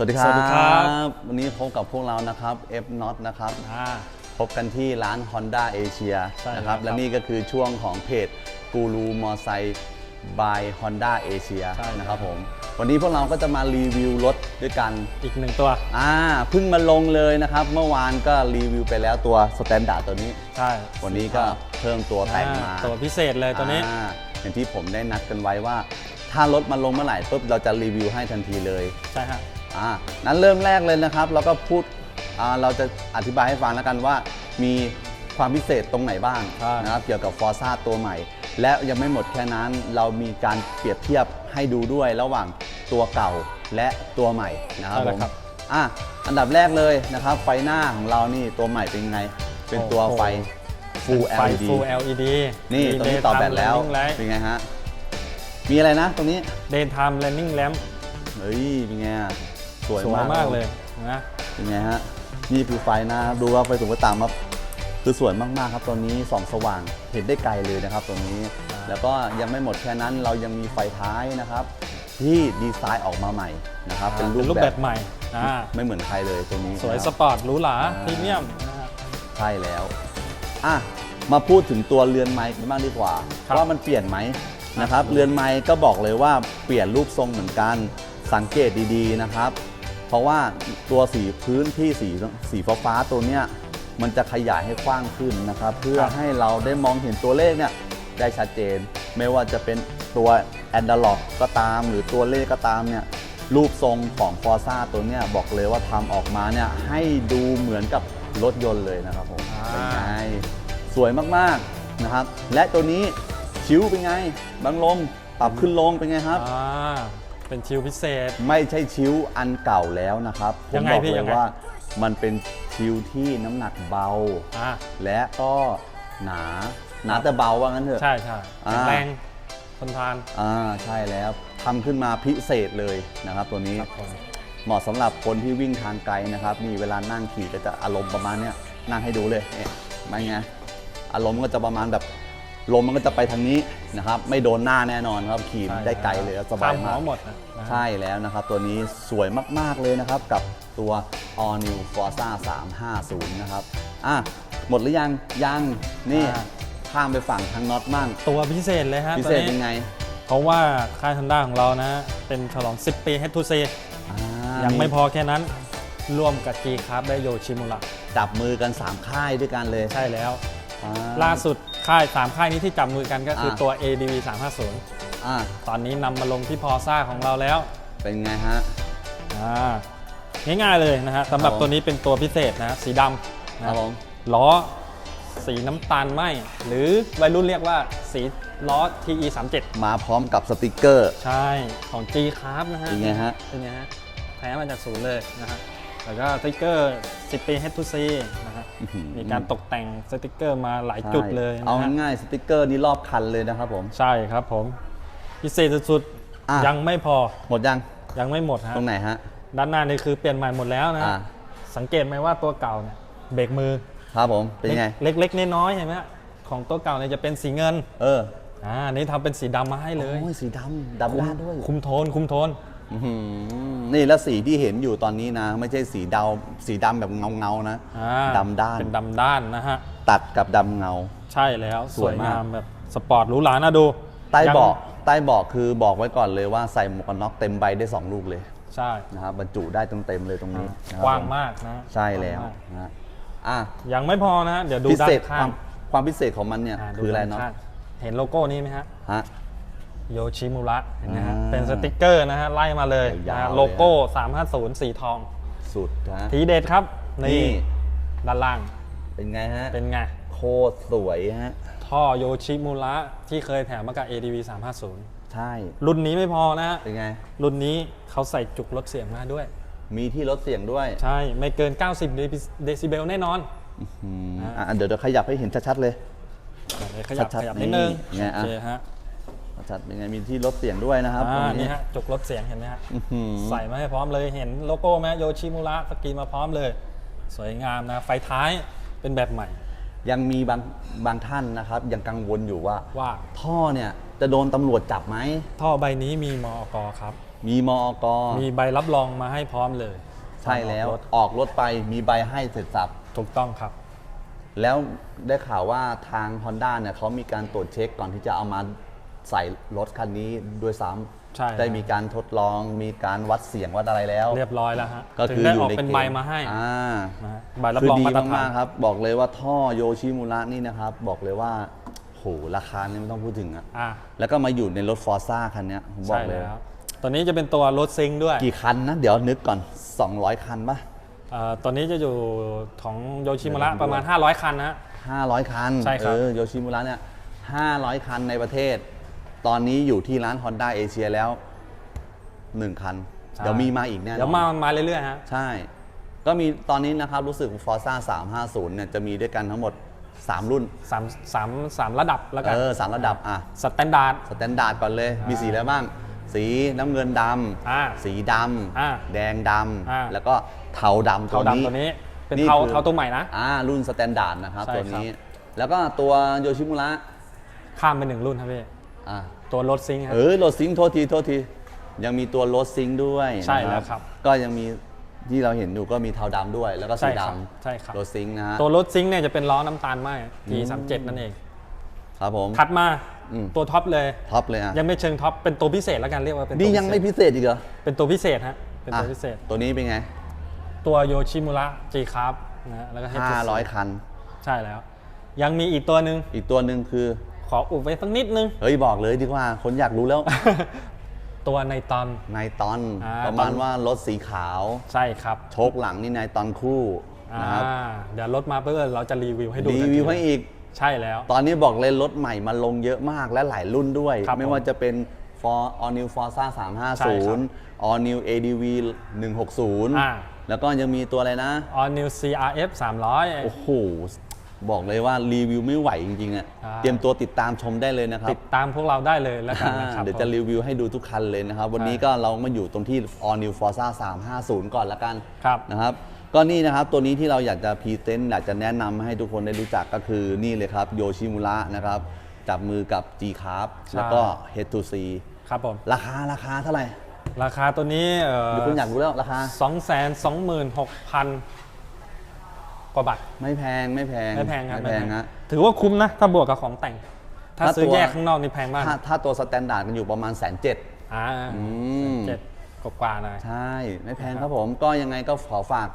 วัสดีครับ สวัสดีครับ วันนี้พบกับพวกเรานะครับ F Not นะครับ อ่า พบกันที่ร้าน Honda Asia ใช่นะครับครับ และนี่ก็คือช่วงของเพจกูรูมอไซค์ by Honda Asia ใช่นะครับผม วันนี้พวกเราก็จะมารีวิวรถด้วยกัน อีกหนึ่งตัว อ่าเพิ่งมาลงเลยนะครับ เมื่อวานก็รีวิวไปแล้วตัวสแตนดาร์ดตัวนี้ ใช่วันนี้ก็เพิ่มตัวแต่งมา อ่ตัวพิเศษเลยตัวนี้ อ่าอย่างที่ผมได้นัดกันไว้ว่า ถ้ารถมาลงเมื่อไหร่ปุ๊บเราจะรีวิวให้ทันทีเลย ใช่ฮะ อ่านั้นเริ่มแรกเลยนะครับเราก็พูดอ่าเราจะอธิบายให้ฟังแล้วกันว่า มีความพิเศษตรงไหนบ้างใช่นะครับเกี่ยวกับฟอร์ซ่าตัวใหม่ และยังไม่หมดแค่นั้นเรามีการเปรียบเทียบให้ดูด้วยระหว่างตัวเก่าและตัวใหม่นะครับใช่ผแล้วมครับอะอันดับแรกเลยนะครับ ไฟหน้าของเรานี่ตัวใหม่เป็นไง เป็นตัวโอ้โห ไฟ Full ไฟ LED Full LED นี่ตรงนี้ต่อแบตแล้วไลเป็นไงฮะมีอะไรนะตรงนี้เดย์ไทม์แลนนิ่งแลมเฮ้ยเป็นไงอะ สวยสวยมากมากเลยนะเป็นไงฮะนี่คือไฟนะครับดูว่าไฟสูงไฟต่ำครับคือสวยมากๆครับตัวนี้ส่องสว่างเห็นได้ไกลเลยนะครับตัวนี้ แล้วก็ยังไม่หมดแค่นั้นเรายังมีไฟท้ายนะครับ ที่ดีไซน์ออกมาใหม่นะครับเป็นรูเป็นปรูปแบแบบบใหม่อ่าไม่เหมือนใครเลยตัวนี้ สวยนะคสรับปอร์ตหรูหราอ่าพรีเมียมนะฮะใช่แล้วอะมาพูดถึงตัวเรือนไม้กันบ้างดีกว่าครับว่ามันเปลี่ยนไหมนะครับเรือนไม้ก็บอกเลยว่าเปลี่ยนรูปทรงเหมือนกันสังเกตดีๆนะครับ เพราะว่าตัวสีพื้นที่สีสีฟ้าๆตัวเนี้ยมันจะขยายให้กว้างขึ้นนะครับ เพื่อให้เราได้มองเห็นตัวเลขเนี่ยได้ชัดเจน ไม่ว่าจะเป็นตัวแอนด l ล็อกก็ตาม หรือตัวเลขก็ตามเนี่ยรูปทรงของฟอร์ซ่าตัวเนี้ยบอกเลยว่าทำออกมาเนี่ยให้ดูเหมือนกับรถยนต์เลยนะครับผมอ่าเป็นไงสวยมากๆนะครับ และตัวนี้ชิวเป็นไงบังลมปรับขึ้นลงเป็นไงครับอ่า เป็นชิลพิเศษ ไม่ใช่ชิวอันเก่าแล้วนะครับผยัมงไงบอกพี่เลยัยงไง ว่ามันเป็นชิวที่น้ำหนักเบา อ่าและก็หนาหนาแต่เบาว่างั้นเถอะ ใช่ใช่อ่าแข็งแรงทนทานอ่าใช่แล้วทำขึ้นมาพิเศษเลยนะครับ ตัวนี้ ครับผม เหมาะสำหรับคนที่วิ่งทางไกลนะครับนี่เวลานั่งขี่ก็จะอารมณ์ประมาณเนี้ยนั่งให้ดูเลยเนี่ยไม่ไงอารมณ์ก็จะประมาณแบบลมมันก็จะไปทางนี้ นะครับไม่โดนหน้าแน่นอนครับขี่ใช่ได้ไกลเลยสบายตหัมากวหมดนะนะฮะ ใช่แล้วนะครับ ตัวนี้สวยมาก ๆ เลยนะครับ กับตัว All New Forza 350 นะครับ อะ หมดหรือยัง ยัง นี่อ่า ข้ามไปฝั่งทางน็อตมั่งตัวพิเศษเลยฮะพิตัวเศษนี้ยังไงเพราะว่าค่าย Honda ของเรานะ เป็นฉลอง 10 ปี Head to C อ่ายังไม่พอแค่นั้นร่วมกับ G ครับได้โยชิมุระจับมือกัน 3 ค่ายด้วยกันเลยใช่แล้ว อ่าล่าสุด ค่าย3ค่ายนี้ที่จับมือกันก็คืออ่าตัว ADV 350อ่าตอนนี้นำมาลงที่พอซ่าของเราแล้ว เป็นไงฮะอ่าง่ายๆเลยนะฮะสำหรับครับผมตัวนี้เป็นตัวพิเศษนะสีดำคนะรับผมล้อสีน้ำตาลไหมหรือวัยรุ่นเรียกว่าสีล้อ TE 37มาพร้อมกับสติกเกอร์ ใช่ของ G ครับนะฮะเป็นไงฮะเป็นไงฮะแท้มาจากศูนย์เลยนะฮะแล้วก็สติกเกอร์ 10 ปี Head to C นะฮะอื้อหือ มีการตกแต่งสติกเกอร์มาหลายจุดเลยใช่นะเอาฮะง่ายๆสติกเกอร์นี้รอบคันเลยนะครับผม ใช่ครับผม พิเศษสุดอะๆยังไม่พอ หมดยัง ยังไม่หมดฮะ ตรงไหนฮะ ด้านหน้านี่คือเปลี่ยนใหม่หมดแล้วนะอ่าสังเกตไหมว่าตัวเก่าเนี่ยเบรกมือ ครับผม เป็นไง เล็กเล็กๆน้อยๆเห็นไหมฮะของตัวเก่าเนี่ยจะเป็นสีเงิน เออ อ่าอันนี้ทำเป็นสีดำมาให้เลย โอ้ย สีดำดำด้านด้วย คุมโทน คุมโทน อื้อหือนี่แล้วสีที่เห็นอยู่ตอนนี้นะ ไม่ใช่สีดำสีดำแบบเงาเงาๆนะ อ่าดำด้าน เป็นดำด้านนะฮะ ตัดกับดำเงา ใช่แล้วสสววยยมาก งามแบบสปอร์ตหรูหราน่าดูใต้ยังเบาะใต้เบาะคือบอกไว้ก่อนเลยว่าใส่หมวกกันน็อกเต็มใบได้2ลูกเลยใช่นะครับบรรจุได้เต็มๆเลยตรงนี้นะครับกว้างผมมากนะใช่แล้วกางมากนะฮะอะยังไม่พอนะฮะเดี๋ยวดูพิด้าเศนษคข้าวางมความพิเศษของมันเนี่ยาดูคืออะไรด้าเนาะข้งเห็นโลโก้นี้ไหมฮะ ฮะ โยชิมุระเห็นไหมฮะ อ่าเป็นสติกเกอร์นะฮะ ไล่มาเลยยาวๆนะฮะเลยโลโก้ 350 สีทอง สุดนะ ทีเด็ดครับ นี่ นี่ด้านล่างเป็นไงฮะเป็นไง โคตรสวยฮะ ท่อโยชิมุระที่เคยแถมมากับ ADV 350 ใช่ รุ่นนี้ไม่พอนะฮะ เป็นไง รุ่นนี้เขาใส่จุกลดเสียงมาด้วย มีที่ลดเสียงด้วยใช่ ไม่เกิน 90 เดซิเบลแน่นอน อืมอะเดี๋ยวเดี๋ยวขยับให้เห็นชัดๆเลย เดี๋ยวขยับชัดๆขยับนิดนึงนี่ไงโออะเคฮะ ชัดเป็นไงมีที่ลดเสียงด้วยนะครับอ่าตรงนี่ฮะจุกลดเสียงเห็นไหมฮะอื้อหือ ใส่มาให้พร้อมเลยเห็นโลโก้ไหมโยชิมุระสกรีนมาพร้อมเลย สวยงามนะ ไฟท้ายเป็นแบบใหม่ ยังมีบางบางท่านนะครับ ยังกังวลอยู่ว่า ว่า ท่อเนี่ยจะโดนตำรวจจับไหม ท่อใบนี้มีมอกครับ มีมอกอมีใบรับรองมาให้พร้อมเลยใช่แล้วตอนออกรถออกรถไปมีใบให้เสร็จสับ ถูกต้องครับ แล้วได้ข่าวว่าทาง Honda เนี่ยเขามีการตรวจเช็คก่อนที่จะเอามา ใส่รถคันนี้ด้วยซ้ใช่ำได้มีการทดลอง มีการวัดเสียงวัดอะไรแล้ว เรียบร้อยแล้วฮะก็ถึคืงอได้อยู่ออกในเป็นกณฑ์ใบมาให้อ่า นะฮะใบรับคือรองดีมาตรฐามากนๆครับ บอกเลยว่าท่อโยชิมูระนี่นะครับ บอกเลยว่าโหราคานี่ไม่ต้องพูดถึงอะอ่าแล้วก็มาอยู่ในรถฟอร์ซ่าคันเนี้ยผมบอใช่กเลย แล้วตัวนี้จะเป็นตัวรถซิงค์ด้วยกี่คันนะ เดี๋ยวนึกก่อน 200 คันปะ เอ่อตัวนี้จะอยู่ของโยชิมุระเดี๋ยวผมดู ประมาณ 500 คันนะฮะ 500 คันใช่ครับ เออโยชิมูระเนี่ย500 คันในประเทศ ตอนนี้อยู่ที่ร้าน Honda เอเชียแล้ว 1 คันเดี๋ยวมีมาอีกแน่นอน เดี๋ยวมามาเรื่อยๆฮะ ใช่ ก็มีตอนนี้นะครับรู้สึก Forza 350 เนี่ยจะมีด้วยกันทั้งหมด 3 รุ่น สามสามสามระดับแล้วกันเออสามระดับอะสแตนดาร์ด สแตนดาร์ดก่อนเลย มีสีอะไรบ้าง สีน้ำเงินดอ่าำสีดอ่าำแดงดอ่าำแล้วก็เทาดำเทาดำตัวนี้ เป็นนี่เทาคือ เทาตัวใหม่นะ อ่ารุ่นสแตนดาร์ดนะครับใช่ตัวครับนี้ แล้วก็ตัวโยชิมุระข้ามไปหนึ่งรุ่นครับพี่ อ่าตัวรถซิงค์ครับ เออโรดซิงค์โทษทีโทษที ยังมีตัวโรดซิงค์ด้วยใช่นะแล้วครับ ก็ยังมีที่เราเห็นอยู่ก็มีเทาดำด้วย แล้วก็ใช่สีครับดำใช่ครับโรดซิงค์นะฮะ ตัวรถซิงค์เนี่ยจะเป็นล้อน้ำตาลไหม T37 นั่นเอง ครับผม ถัดมาอืม ตัวท็อปเลย ท็อปเลยอะยังไม่เชิงท็อปเป็นตัวพิเศษแล้วกันเรียกว่าเป็นตัวนี่ยังไม่พิเศษพิเศษอีกเหรอเป็นตัวพิเศษฮะเป็นตัวอะพิเศษตัวนี้เป็นไง ตัวโยชิมุระ G ครับนะฮะแล้วก็ H74 500 คัน ใช่แล้ว ยังมีอีกตัวหนึ่งอีกตัวหนึ่งคือ ขออุบไว้สักนิดนึง เฮ้ยบอกเลยดีกว่าคนอยากรู้แล้ว ตัวในตอน นายตอนอ่า ประมาณตอนว่ารถสีขาวใช่ครับโชคหลังนี่นายตอนคู่อ่านะครับเดี๋ยวรถมาเพื่อเราจะรีวิวให้ดูรีทันทีวิวให้อีก ใช่แล้ว ตอนนี้บอกเลยรถใหม่มาลงเยอะมากและหลายรุ่นด้วย ครับไม่ผมว่าจะเป็น For All New Forza ใช่ครับ350 All New ADV อ่า 160 แล้วก็ยังมีตัวอะไรนะ All New CRF 300 โอ้โห บอกเลยว่ารีวิวไม่ไหวจริงๆอะอ่าเตรียมตัวติดตามชมได้เลยนะครับติดตามพวกเราได้เลยแล้วกันนะคอ่ารับ เดี๋ยวจะผมรีวิวให้ดูทุกคันเลยนะครับ วันนี้ใช่ก็เรามาอยู่ตรงที่ All New Forza 350 ก่อนละกันครับ นะครับ ก็นี่นะครับตัวนี้ที่เราอยากจะพรีเซนต์อยากจะแนะนำให้ทุกคนได้รู้จักก็คือนี่เลยครับโยชิมุระนะครับจับมือกับ G c a r แล้วก็ Head to C ครับผม ราคาราคาเท่าไหร่ราคาตัวนี้เอ่อหรือคุณอยากรู้แล้วราคาสองแสนสองหมื่นห กพันกว่าบาท ไม่แพงไม่แพงไม่แพงครับไม่แพงฮะถือว่าคุ้มนะ ถ้าบวกกับของแต่ง ถ้าถ้าซื้อตัวแยกข้างนอกนี่แพงมาก ถ้าถ้าตัวสแตนดาร์ดกันอยู่ประมาณแสนเจ็ดอ่ามเจ็ดกว่าๆหน่อยใช่ ไม่แพงครับผมก็ยังไงก็ขอฝาก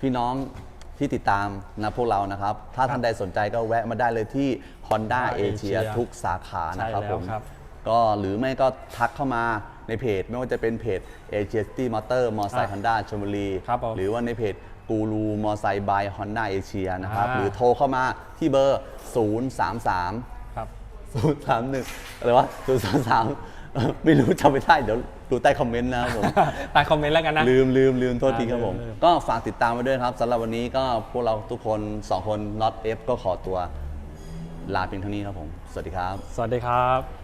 พี่น้องที่ติดตามนะพวกเรานะครับ ถ้าท่านใดสนใจก็แวะมาได้เลยที่ Honda Honda Asia Asia ทุกสาขานะครับใช่แล้วผมครับก็หรือไม่ก็ทักเข้ามาในเพจ ไม่ว่าจะเป็นเพจ Asia City Motor มอไซค์อะ Honda ชลบุรีครับผมหรือว่าในเพจ กูรูมอไซค์ by Honda Asia นะครับ อ่า หรือโทรเข้ามาที่เบอร์ 033 ครับศูนย์สามหนึ่งอะไรวะศูนย์สามสามไม่รู้จำไม่ได้ เดี๋ยวดูใต้คอมเมนต์นะครับผม ใต้คอมเมนต์แล้วกันนะ ลืมลืมลืมโทษทีอ่าครับผมลืมลืม ก็ฝากติดตามไว้ด้วยครับสำหรับวันนี้ก็พวกเราทุกคน 2 คน not F ก็ขอตัว ลาเพียงเท่านี้ครับผม สวัสดีครับ สวัสดีครับ